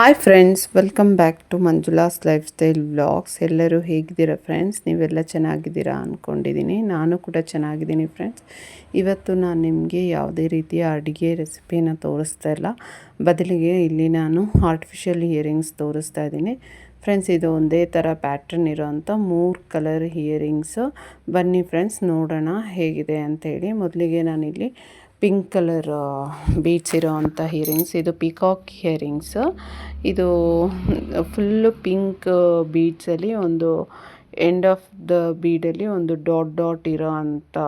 Hi friends welcome back to Manjula's lifestyle vlogs ಎಲ್ಲರೂ ಹೇಗಿದ್ದೀರಾ friends ನೀವೆಲ್ಲ ಚೆನ್ನಾಗಿದ್ದೀರಾ ಅಂದ್ಕೊಂಡಿದ್ದೀನಿ ನಾನು ಕೂಡ ಚೆನ್ನಾಗಿದ್ದೀನಿ ಫ್ರೆಂಡ್ಸ್ ಇವತ್ತು ನಾನು ನಿಮಗೆ ಯಾವುದೇ ರೀತಿಯ ಅಡುಗೆ ರೆಸಿಪಿನ ತೋರಿಸ್ತಾ ಇಲ್ಲ. ಬದಲಿಗೆ ಇಲ್ಲಿ ನಾನು ಆರ್ಟಿಫಿಷಿಯಲ್ ಇಯರಿಂಗ್ಸ್ ತೋರಿಸ್ತಾ ಇದ್ದೀನಿ. ಫ್ರೆಂಡ್ಸ್ ಇದು ಒಂದೇ ಥರ ಪ್ಯಾಟ್ರನ್ ಇರೋವಂಥ ಮೂರು ಕಲರ್ ಇಯರಿಂಗ್ಸು ಬನ್ನಿ ಫ್ರೆಂಡ್ಸ್ ನೋಡೋಣ ಹೇಗಿದೆ ಅಂತೇಳಿ ಮೊದಲಿಗೆ ನಾನಿಲ್ಲಿ ಪಿಂಕ್ ಕಲರ್ ಬೀಡ್ಸ್ ಇರೋ ಅಂಥ ಇಯರಿಂಗ್ಸ್, ಇದು ಪಿಕಾಕ್ ಹಿಯರಿಂಗ್ಸ್ ಇದು ಫುಲ್ಲು ಪಿಂಕ್ ಬೀಡ್ಸಲ್ಲಿ ಒಂದು ಎಂಡ್ ಆಫ್ ದ ಬೀಡಲ್ಲಿ ಒಂದು ಡಾಟ್ ಡಾಟ್ ಇರೋ ಅಂಥ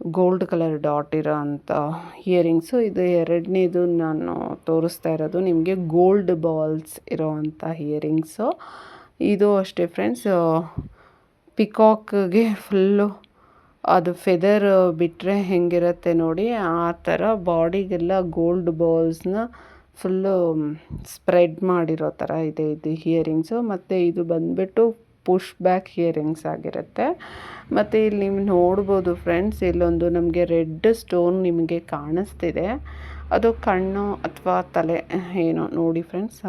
ಗೋಲ್ಡ್ ಕಲರ್ ಡಾಟ್ ಇರೋ ಅಂಥ ಇದು ಎರಡನೇದು ನಾನು ತೋರಿಸ್ತಾ ಇರೋದು. ನಿಮಗೆ ಗೋಲ್ಡ್ ಬಾಲ್ಸ್ ಇರೋ ಅಂಥ ಇಯರಿಂಗ್ಸು. ಇದು ಅಷ್ಟೇ ಫ್ರೆಂಡ್ಸ್ ಪಿಕಾಕ್ಗೆ ಫುಲ್ಲು ಅದು ಫೆದರ್ ಬಿಟ್ಟರೆ ಹೆಂಗಿರುತ್ತೆ ನೋಡಿ, ಆ ಥರ ಬಾಡಿಗೆಲ್ಲ ಗೋಲ್ಡ್ ಬಾಲ್ಸ್ನ ಫುಲ್ಲು ಸ್ಪ್ರೆಡ್ ಮಾಡಿರೋ ಥರ ಇದೆ ಇದು ಹಿಯರಿಂಗ್ಸು ಮತ್ತು ಇದು ಬಂದುಬಿಟ್ಟು ಪುಷ್ ಬ್ಯಾಕ್ ಹಿಯರಿಂಗ್ಸ್ ಆಗಿರುತ್ತೆ. ಮತ್ತು ಇಲ್ಲಿ ನೀವು ನೋಡ್ಬೋದು ಫ್ರೆಂಡ್ಸ್ ಇಲ್ಲೊಂದು ನಮಗೆ ರೆಡ್ ಸ್ಟೋನ್ ನಿಮಗೆ ಕಾಣಿಸ್ತಿದೆ. ಅದು ಕಣ್ಣು ಅಥವಾ ತಲೆ, ಏನೋ ನೋಡಿ ಫ್ರೆಂಡ್ಸ್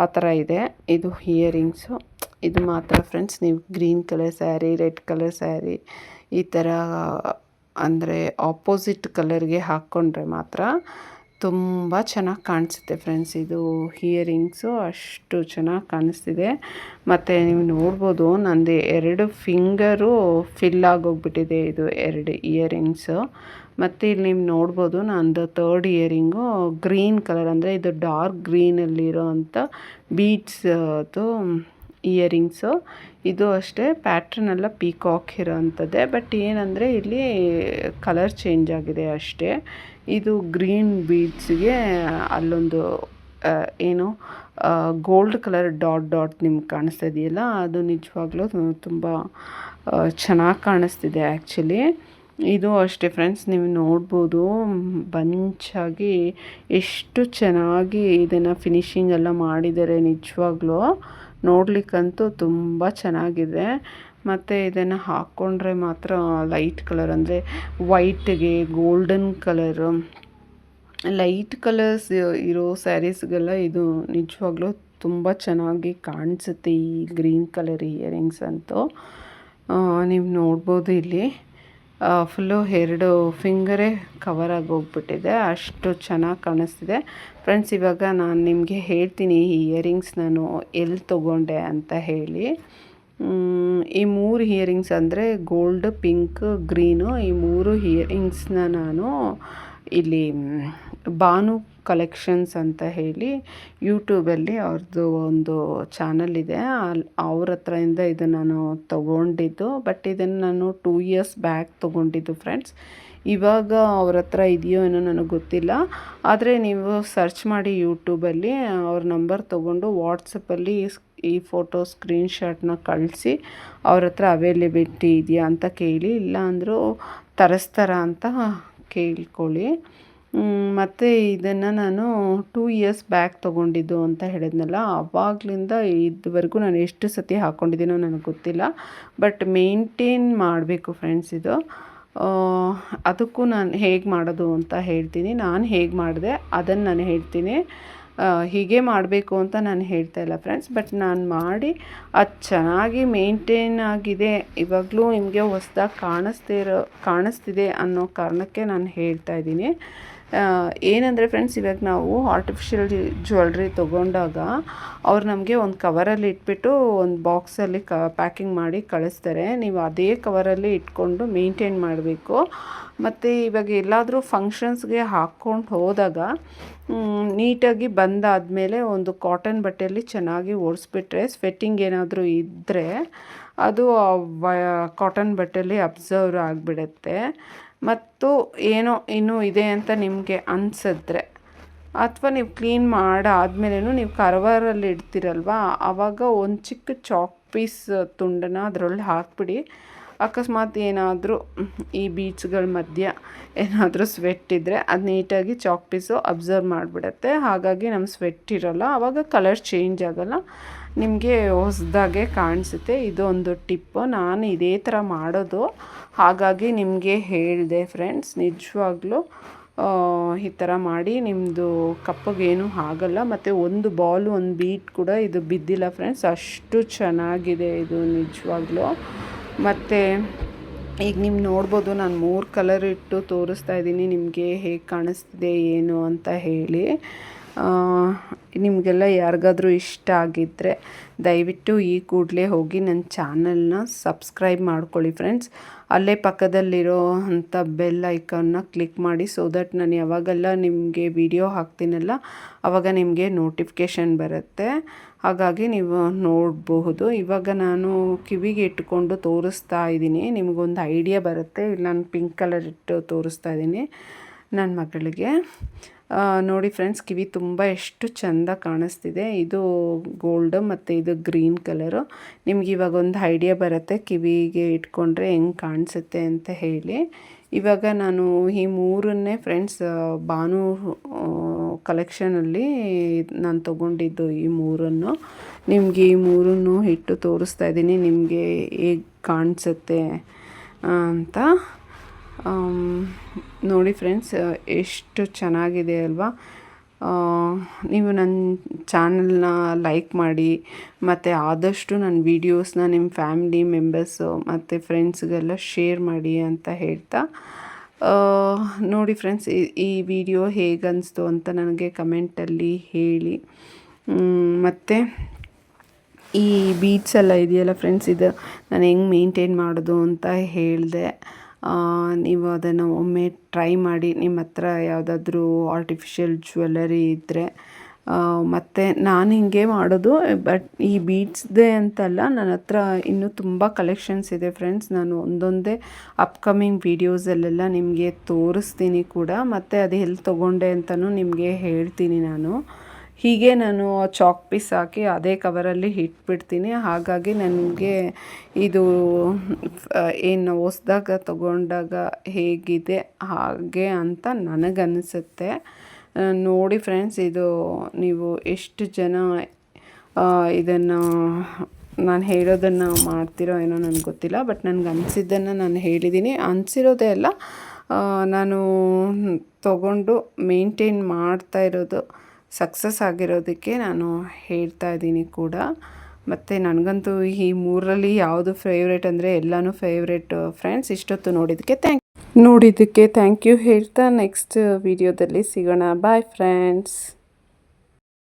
ಆ ಥರ ಇದೆ. ಇದು ಇಯರಿಂಗ್ಸು ಇದು ಮಾತ್ರ ಫ್ರೆಂಡ್ಸ್ ನೀವು green colour sari red colour sari ಈ ಥರ ಅಂದರೆ ಆಪೋಸಿಟ್ ಕಲರ್ಗೆ ಹಾಕ್ಕೊಂಡ್ರೆ ಮಾತ್ರ ತುಂಬ ಚೆನ್ನಾಗಿ ಕಾಣಿಸುತ್ತೆ ಫ್ರೆಂಡ್ಸ್ ಇದು ಹಿಯರಿಂಗ್ಸು ಅಷ್ಟು ಚೆನ್ನಾಗಿ ಕಾಣಿಸ್ತಿದೆ. ಮತ್ತು ನೀವು ನೋಡ್ಬೋದು ನಂದು ಎರಡು ಫಿಂಗರು ಫಿಲ್ ಆಗೋಗ್ಬಿಟ್ಟಿದೆ ಇದು ಎರಡು ಇಯರಿಂಗ್ಸು ಮತ್ತು ಇಲ್ಲಿ ನೀವು ನೋಡ್ಬೋದು ನಂದು ತರ್ಡ್ ಇಯರಿಂಗು ಗ್ರೀನ್ ಕಲರ್ ಅಂದರೆ ಇದು ಡಾರ್ಕ್ ಗ್ರೀನಲ್ಲಿರೋ ಅಂಥ ಬೀಡ್ಸ್ ಅದು ಇಯರಿಂಗ್ಸು. ಇದು ಅಷ್ಟೇ, ಪ್ಯಾಟ್ರನ್ ಎಲ್ಲ ಪೀಕಾಕ್ ಇರೋ ಅಂಥದ್ದೇ. ಬಟ್ ಏನಂದರೆ, ಇಲ್ಲಿ ಕಲರ್ ಚೇಂಜ್ ಆಗಿದೆ ಅಷ್ಟೇ. ಇದು ಗ್ರೀನ್ ಬೀಡ್ಸ್ಗೆ ಅಲ್ಲೊಂದು ಏನು ಗೋಲ್ಡ್ ಕಲರ್ ಡಾಟ್ ಡಾಟ್ ನಿಮ್ಗೆ ಕಾಣಿಸ್ತಾ ಇದೆಯಲ್ಲ, ಅದು ನಿಜವಾಗ್ಲೂ ತುಂಬ ಚೆನ್ನಾಗಿ ಕಾಣಿಸ್ತಿದೆ ಆ್ಯಕ್ಚುಲಿ. ಇದು ಅಷ್ಟೇ ಫ್ರೆಂಡ್ಸ್, ನೀವು ನೋಡ್ಬೋದು, ಬಂಚಾಗಿ ಎಷ್ಟು ಚೆನ್ನಾಗಿ ಇದನ್ನು ಫಿನಿಶಿಂಗ್ ಎಲ್ಲ ಮಾಡಿದ್ದಾರೆ ನಿಜವಾಗ್ಲೂ. ನೋಡಲಿಕ್ಕಂತೂ ತುಂಬ ಚೆನ್ನಾಗಿದೆ. ಮತ್ತು ಇದನ್ನು ಹಾಕ್ಕೊಂಡ್ರೆ ಮಾತ್ರ ಲೈಟ್ ಕಲರ್ ಅಂದರೆ ವೈಟ್ಗೆ ಗೋಲ್ಡನ್ ಕಲರು. ಲೈಟ್ ಕಲರ್ಸ್ ಇರೋ ಸ್ಯಾರೀಸ್ಗೆಲ್ಲ ಇದು ನಿಜವಾಗ್ಲೂ ತುಂಬ ಚೆನ್ನಾಗಿ ಕಾಣಿಸುತ್ತೆ ಈ ಗ್ರೀನ್ ಕಲರ್ ಇಯರಿಂಗ್ಸ್ ಅಂತೂ. ನೀವು ನೋಡ್ಬೋದು ಇಲ್ಲಿ. ಫುಲ್ಲು ಎರಡು ಫಿಂಗರೇ ಕವರ್ ಆಗಿ ಹೋಗ್ಬಿಟ್ಟಿದೆ ಅಷ್ಟು ಚೆನ್ನಾಗಿ ಕಾಣಿಸ್ತಿದೆ. ಫ್ರೆಂಡ್ಸ್ ಇವಾಗ ನಾನು ನಿಮಗೆ ಹೇಳ್ತೀನಿ ಈ ಇಯರಿಂಗ್ಸ್ ನಾನು ಎಲ್ಲಿ ತೊಗೊಂಡೆ ಅಂತ ಹೇಳಿ. ಈ ಮೂರು ಇಯರಿಂಗ್ಸ್ ಅಂದರೆ ಗೋಲ್ಡ್ ಪಿಂಕ್ ಗ್ರೀನು ಈ ಮೂರು ಇಯರಿಂಗ್ಸ್ನ ನಾನು ಇಲ್ಲಿ ಭಾನು ಕಲೆಕ್ಷನ್ಸ್ ಅಂತ ಹೇಳಿ ಯೂಟ್ಯೂಬಲ್ಲಿ ಅವ್ರದ್ದು ಒಂದು ಚಾನಲ್ ಇದೆ. ಅಲ್ಲಿ ಅವ್ರ ಹತ್ರದಿಂದ ಇದು ನಾನು ತೊಗೊಂಡಿದ್ದು. ಬಟ್ ಇದನ್ನು ನಾನು ಟೂ ಇಯರ್ಸ್ ಬ್ಯಾಕ್ ತೊಗೊಂಡಿದ್ದು ಫ್ರೆಂಡ್ಸ್. ಇವಾಗ ಅವ್ರ ಹತ್ರ ಇದೆಯೋ ಏನೋ ನನಗೆ ಗೊತ್ತಿಲ್ಲ. ಆದರೆ ನೀವು ಸರ್ಚ್ ಮಾಡಿ ಯೂಟ್ಯೂಬಲ್ಲಿ ಅವ್ರ ನಂಬರ್ ತೊಗೊಂಡು ವಾಟ್ಸಪ್ಪಲ್ಲಿ ಈ ಫೋಟೋ ಸ್ಕ್ರೀನ್ಶಾಟ್ನ ಕಳಿಸಿ ಅವ್ರ ಹತ್ರ ಅವೈಲೇಬಿಲಿಟಿ ಇದೆಯಾ ಅಂತ ಕೇಳಿ. ಇಲ್ಲ ಅಂದರೂ ತರಿಸ್ತಾರ ಅಂತ ಕೇಳ್ಕೊಳ್ಳಿ ಮತ್ತು ಇದನ್ನು ನಾನು ಟೂ ಇಯರ್ಸ್ ಬ್ಯಾಕ್ ತೊಗೊಂಡಿದ್ದು ಅಂತ ಹೇಳಿದ್ನಲ್ಲ ಆವಾಗಲಿಂದ ಇದುವರೆಗೂ ನಾನು ಎಷ್ಟು ಸತಿ ಹಾಕ್ಕೊಂಡಿದ್ದೀನೋ ನನಗೆ ಗೊತ್ತಿಲ್ಲ. ಬಟ್ ಮೇಂಟೇನ್ ಮಾಡಬೇಕು ಫ್ರೆಂಡ್ಸ್ ಇದು. ಅದಕ್ಕೂ ನಾನು ಹೇಗೆ ಮಾಡೋದು ಅಂತ ಹೇಳ್ತೀನಿ. ನಾನು ಹೇಗೆ ಮಾಡಿದೆ ಅದನ್ನು ನಾನು ಹೇಳ್ತೀನಿ. ಹೀಗೆ ಮಾಡಬೇಕು ಅಂತ ನಾನು ಹೇಳ್ತಾ ಇಲ್ಲ ಫ್ರೆಂಡ್ಸ್ ಬಟ್ ನಾನು ಮಾಡಿ ಅದು ಚೆನ್ನಾಗಿ ಮೇಂಟೇನ್ ಆಗಿದೆ. ಇವಾಗಲೂ ನಿಮಗೆ ಹೊಸ್ದಾಗಿ ಕಾಣಿಸ್ತಿರೋ, ಕಾಣಿಸ್ತಿದೆ ಅನ್ನೋ ಕಾರಣಕ್ಕೆ ನಾನು ಹೇಳ್ತಾ ಇದ್ದೀನಿ. ಏನಂದರೆ ಫ್ರೆಂಡ್ಸ್ ಇವಾಗ ನಾವು ಆರ್ಟಿಫಿಷಿಯಲ್ ಜ್ಯುವೆಲ್ರಿ ತೊಗೊಂಡಾಗ ಅವ್ರು ನಮಗೆ ಒಂದು ಕವರಲ್ಲಿ ಇಟ್ಬಿಟ್ಟು ಒಂದು ಬಾಕ್ಸಲ್ಲಿ ಕ ಪ್ಯಾಕಿಂಗ್ ಮಾಡಿ ಕಳಿಸ್ತಾರೆ. ನೀವು ಅದೇ ಕವರಲ್ಲಿ ಇಟ್ಕೊಂಡು ಮೇಂಟೈನ್ ಮಾಡಬೇಕು. ಮತ್ತು ಇವಾಗ ಎಲ್ಲಾದರೂ ಫಂಕ್ಷನ್ಸ್ಗೆ ಹಾಕ್ಕೊಂಡು ಹೋದಾಗ ನೀಟಾಗಿ ಬಂದಾದಮೇಲೆ ಒಂದು ಕಾಟನ್ ಬಟ್ಟೆಯಲ್ಲಿ ಚೆನ್ನಾಗಿ ಓಡಿಸ್ಬಿಟ್ರೆ ಸ್ವೆಟ್ಟಿಂಗ್ ಏನಾದರೂ ಇದ್ದರೆ ಅದು ಕಾಟನ್ ಬಟ್ಟೆಯಲ್ಲಿ ಅಬ್ಸರ್ವ್ ಆಗಿಬಿಡುತ್ತೆ. ಮತ್ತು ಏನೋ ಇನ್ನೂ ಇದೆ ಅಂತ ನಿಮಗೆ ಅನಿಸಿದ್ರೆ, ಅಥವಾ ನೀವು ಕ್ಲೀನ್ ಮಾಡಾದ್ಮೇಲೂ ನೀವು ಕರವಾರಲ್ಲಿ ಇಡ್ತೀರಲ್ವ ಆವಾಗ ಒಂದು ಚಿಕ್ಕ ಚಾಕ್ ಪೀಸ್ ತುಂಡನ ಅದರಲ್ಲಿ ಹಾಕಿಬಿಡಿ. ಅಕಸ್ಮಾತ್ ಏನಾದರೂ ಈ ಬೀಚ್ಗಳ ಮಧ್ಯ ಏನಾದರೂ ಸ್ವೆಟ್ ಇದ್ದರೆ ಅದು ನೀಟಾಗಿ ಚಾಕ್ ಪೀಸು ಅಬ್ಸರ್ವ್ ಮಾಡಿಬಿಡತ್ತೆ. ಹಾಗಾಗಿ ನಮ್ಮ ಸ್ವೆಟ್ ಇರೋಲ್ಲ. ಆವಾಗ ಕಲರ್ ಚೇಂಜ್ ಆಗೋಲ್ಲ. ನಿಮಗೆ ಹೊಸ್ದಾಗೆ ಕಾಣಿಸುತ್ತೆ. ಇದೊಂದು ಟಿಪ್ಪು ನಾನು ಇದೇ ಥರ ಮಾಡೋದು. ಹಾಗಾಗಿ ನಿಮಗೆ ಹೇಳಿದೆ ಫ್ರೆಂಡ್ಸ್, ನಿಜವಾಗ್ಲೂ ಈ ಥರ ಮಾಡಿ. ನಿಮ್ಮದು ಕಪ್ಪಗೇನು ಆಗಲ್ಲ. ಮತ್ತು ಒಂದು ಬಾಲು, ಒಂದು ಬೀಟ್ ಕೂಡ ಇದು ಬಿದ್ದಿಲ್ಲ ಫ್ರೆಂಡ್ಸ್. ಅಷ್ಟು ಚೆನ್ನಾಗಿದೆ ಇದು ನಿಜವಾಗ್ಲೂ. ಮತ್ತು ಈಗ ನೀವು ನೋಡ್ಬೋದು, ನಾನು ಮೂರು ಕಲರ್ ಇಟ್ಟು ತೋರಿಸ್ತಾ ಇದ್ದೀನಿ. ನಿಮಗೆ ಹೇಗೆ ಕಾಣಿಸ್ತಿದೆ, ಏನು ಅಂತ ಹೇಳಿ. ನಿಮಗೆಲ್ಲ ಯಾರಿಗಾದ್ರೂ ಇಷ್ಟ ಆಗಿದ್ದರೆ ದಯವಿಟ್ಟು ಈ ಕೂಡಲೇ ಹೋಗಿ ನನ್ನ ಚಾನಲ್ನ ಸಬ್ಸ್ಕ್ರೈಬ್ ಮಾಡ್ಕೊಳ್ಳಿ ಫ್ರೆಂಡ್ಸ್. ಅಲ್ಲೇ ಪಕ್ಕದಲ್ಲಿರೋ ಅಂಥ ಬೆಲ್ ಐಕನ್ನ ಕ್ಲಿಕ್ ಮಾಡಿ ಸೊ ದಟ್ ನಾನು ಯಾವಾಗೆಲ್ಲ ನಿಮಗೆ ವಿಡಿಯೋ ಹಾಕ್ತೀನಲ್ಲ ಆವಾಗ ನಿಮಗೆ ನೋಟಿಫಿಕೇಷನ್ ಬರುತ್ತೆ. ಹಾಗಾಗಿ ನೀವು ನೋಡಬಹುದು. ಇವಾಗ ನಾನು ಕಿವಿಗೆ ಇಟ್ಕೊಂಡು ತೋರಿಸ್ತಾ ಇದ್ದೀನಿ. ನಿಮಗೊಂದು ಐಡಿಯಾ ಬರುತ್ತೆ. ಇಲ್ಲಿ ನಾನು ಪಿಂಕ್ ಕಲರ್ ಇಟ್ಟು ತೋರಿಸ್ತಾ ಇದ್ದೀನಿ ನನ್ನ ಮಗಳಿಗೆ. ನೋಡಿ ಫ್ರೆಂಡ್ಸ್, ಕಿವಿ ತುಂಬ ಎಷ್ಟು ಚೆಂದ ಕಾಣಿಸ್ತಿದೆ. ಇದು ಗೋಲ್ಡ್, ಮತ್ತು ಇದು ಗ್ರೀನ್ ಕಲರು. ನಿಮ್ಗೆ ಇವಾಗ ಒಂದು ಐಡಿಯಾ ಬರುತ್ತೆ, ಕಿವಿಗೆ ಇಟ್ಕೊಂಡ್ರೆ ಹೆಂಗೆ ಕಾಣಿಸುತ್ತೆ ಅಂತ ಹೇಳಿ. ಇವಾಗ ನಾನು ಈ ಮೂರನ್ನೇ ಫ್ರೆಂಡ್ಸ್ ಭಾನು ಕಲೆಕ್ಷನಲ್ಲಿ ನಾನು ತೊಗೊಂಡಿದ್ದು ಈ ಮೂರನ್ನು. ನಿಮಗೆ ಈ ಮೂರನ್ನು ಇಟ್ಟು ತೋರಿಸ್ತಾ ಇದ್ದೀನಿ, ನಿಮಗೆ ಹೇಗೆ ಕಾಣಿಸುತ್ತೆ ಅಂತ. ನೋಡಿ ಫ್ರೆಂಡ್ಸ್ ಎಷ್ಟು ಚೆನ್ನಾಗಿದೆ ಅಲ್ವಾ? ನೀವು ನನ್ನ ಚಾನಲ್ನ ಲೈಕ್ ಮಾಡಿ, ಮತ್ತು ಆದಷ್ಟು ನನ್ನ ವೀಡಿಯೋಸ್ನ ನಿಮ್ಮ ಫ್ಯಾಮಿಲಿ ಮೆಂಬರ್ಸು, ಮತ್ತು ಫ್ರೆಂಡ್ಸ್ಗೆಲ್ಲ ಶೇರ್ ಮಾಡಿ ಅಂತ ಹೇಳ್ತಾ ನೋಡಿ ಫ್ರೆಂಡ್ಸ್, ಈ ವಿಡಿಯೋ ಹೇಗನ್ನಿಸ್ತು ಅಂತ ನನಗೆ ಕಮೆಂಟಲ್ಲಿ ಹೇಳಿ. ಮತ್ತು ಈ ಬೀಚ್ ಎಲ್ಲ ಇದೆಯಲ್ಲ ಫ್ರೆಂಡ್ಸ್, ಇದು ನಾನು ಹೆಂಗೆ ಮೇಂಟೈನ್ ಮಾಡೋದು ಅಂತ ಹೇಳಿದೆ. ನೀವು ಅದನ್ನು ಒಮ್ಮೆ ಟ್ರೈ ಮಾಡಿ ನಿಮ್ಮ ಹತ್ರ ಯಾವುದಾದ್ರೂ ಆರ್ಟಿಫಿಷಿಯಲ್ ಜ್ಯುವೆಲ್ಲರಿ ಇದ್ದರೆ ಮತ್ತು ನಾನು ಹಿಂಗೆ ಮಾಡೋದು ಬಟ್ ಈ ಬೀಡ್ಸ್ದೇ ಅಂತಲ್ಲ, ನನ್ನ ಹತ್ರ ಇನ್ನೂ ತುಂಬ ಕಲೆಕ್ಷನ್ಸ್ ಇದೆ ಫ್ರೆಂಡ್ಸ್ ನಾನು ಒಂದೊಂದೇ ಅಪ್ಕಮಿಂಗ್ ವೀಡಿಯೋಸಲ್ಲೆಲ್ಲ ನಿಮಗೆ ತೋರಿಸ್ತೀನಿ ಕೂಡ, ಮತ್ತು ಅದು ಎಲ್ಲಿ ತೊಗೊಂಡೆ ಅಂತಲೂ ನಿಮಗೆ ಹೇಳ್ತೀನಿ ನಾನು. ಹೀಗೆ ನಾನು ಚಾಕ್ ಪೀಸ್ ಹಾಕಿ ಅದೇ ಕವರಲ್ಲಿ ಇಟ್ಬಿಡ್ತೀನಿ. ಹಾಗಾಗಿ ನನಗೆ ಇದು ಏನು ಹೊಸ್ದಾಗ ತಗೊಂಡಾಗ ಹೇಗಿದೆ, ಹಾಗೆ ಅಂತ ನನಗನ್ನಿಸುತ್ತೆ ನೋಡಿ ಫ್ರೆಂಡ್ಸ್ ಇದು ನೀವು ಎಷ್ಟು ಜನ ಇದನ್ನು ನಾನು ಹೇಳೋದನ್ನು ಮಾಡ್ತಿರೋ ಏನೋ ನನಗೆ ಗೊತ್ತಿಲ್ಲ ಬಟ್ ನನಗೆ ಅನಿಸಿದ್ದನ್ನು ನಾನು ಹೇಳಿದ್ದೀನಿ ಅನಿಸಿರೋದೇ ಅಲ್ಲ ನಾನು ತಗೊಂಡು ಮೇಂಟೈನ್ ಮಾಡ್ತಾ ಇರೋದು. ಸಕ್ಸಸ್ ಆಗಿರೋದಕ್ಕೆ ನಾನು ಹೇಳ್ತಾ ಇದ್ದೀನಿ ಕೂಡ. ಮತ್ತು ನನಗಂತೂ ಈ ಮೂರರಲ್ಲಿ ಯಾವುದು ಫೇವ್ರೇಟ್ ಅಂದರೆ ಎಲ್ಲನೂ ಫೇವ್ರೇಟ್ ಫ್ರೆಂಡ್ಸ್ ಇಷ್ಟೊತ್ತು ನೋಡಿದ್ದಕ್ಕೆ ಥ್ಯಾಂಕ್ ನೋಡಿದ್ದಕ್ಕೆ ಥ್ಯಾಂಕ್ ಯು ಹೇಳ್ತಾ ನೆಕ್ಸ್ಟ್ ವಿಡಿಯೋದಲ್ಲಿ ಸಿಗೋಣ. Bye friends